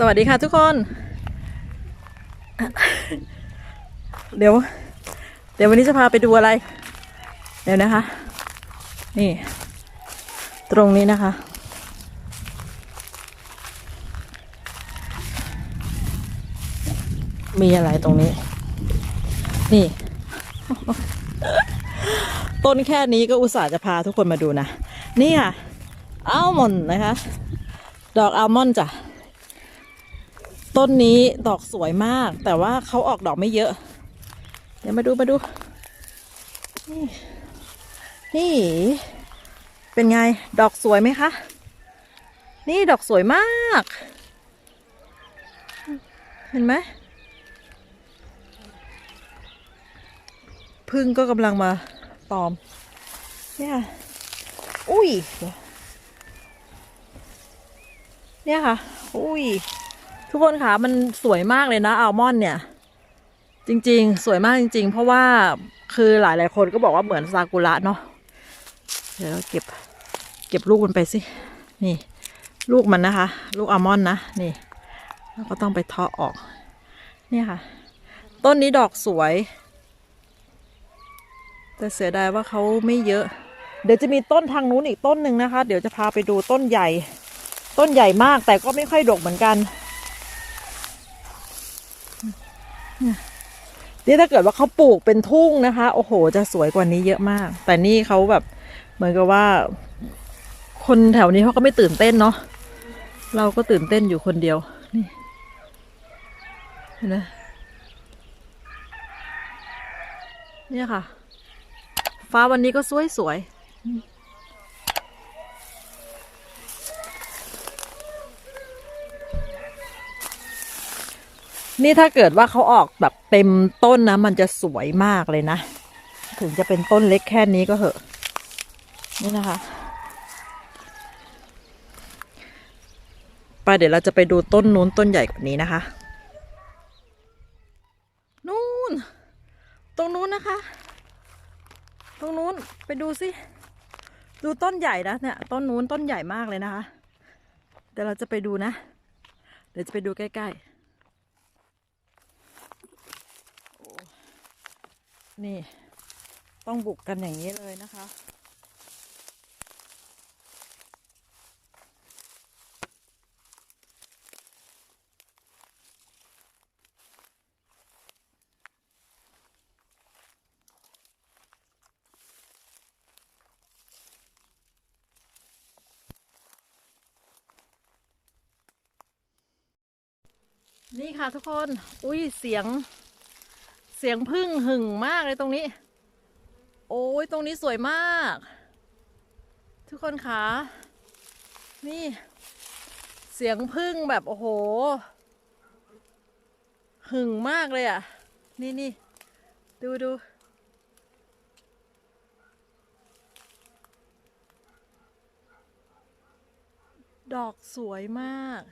สวัสดีค่ะทุกคน เดี๋ยว เดี๋ยววันนี้จะพาไปดูอะไร เดี๋ยวนะคะ นี่ ตรงนี้นะคะ มีอะไรตรงนี้ นี่ ต้นแค่นี้ก็อุตส่าห์จะพาทุกคนมาดูนะ นี่ค่ะอัลมอนด์นะคะ ดอกอัลมอนด์จ้ะ ต้นนี้ดอกสวยมาก แต่ว่าเขาออกดอกไม่เยอะ เดี๋ยวมาดูมาดู นี่นี่ เป็นไงดอกสวยไหมคะ นี่ดอกสวยมาก เห็นไหมพึ่งก็กำลังมาตอม เนี่ย อุ้ย เนี่ยค่ะ อุ้ย ทุกคนค่ะมันสวยมากเลยนะอัลมอนด์เนี่ย จริงๆ สวยมากจริง ๆ เพราะว่าคือหลายๆคนก็บอกว่าเหมือนซากุระเนาะเดี๋ยวเราเก็บเก็บลูกมันไปสินี่ ลูกมันนะคะ ลูกอัลมอนด์นะนี่แล้วก็ต้องไปเทาะออก เนี่ยค่ะ ต้นนี้ดอกสวย แต่เสียดายว่าเขาไม่เยอะ เดี๋ยวจะมีต้นทางนู้นอีกต้นหนึ่งนะคะ เดี๋ยวจะพาไปดูต้นใหญ่ ต้นใหญ่มากแต่ก็ไม่ค่อยดกเหมือนกัน นี่ถ้าเกิดว่าเขาปลูกเป็นทุ่งนะคะ โอ้โห จะสวยกว่านี้เยอะมาก แต่นี่เขาแบบเหมือนกับว่า คนแถวนี้เขาก็ไม่ตื่นเต้นเนาะเราก็ตื่นเต้นอยู่คนเดียว นี่เห็นไหมเนี่ยค่ะ ฟ้าวันนี้ก็สวยสวย นี่ถ้าเกิดว่าเขาออกแบบเต็มต้นนะ มันจะสวยมากเลยนะ ถึงจะเป็นต้นเล็กแค่นี้ก็เหอะ นี่นะคะไปเดี๋ยวเราจะไปดูต้นนู้นต้นใหญ่กว่านี้นะคะ นู่น ตรงนู้นนะคะ ตรงนู้นไปดูสิ ดูต้นใหญ่นะเนี่ยต้นนู้นต้นใหญ่มากเลยนะคะ เดี๋ยวเราจะไปดูนะ เดี๋ยวจะไปดูใกล้ ๆโอ้ นี่ ต้องบุกกันอย่างนี้เลยนะคะ นี่ค่ะทุกคน อุ้ยเสียง เสียงพึ่งหึ่งมากเลยตรงนี้ โอ้ยตรงนี้สวยมาก ทุกคนคะนี่ เสียงพึ่งแบบโอ้โห หึ่งมากเลยอะ นี่นี่ดูดูดอกสวยมาก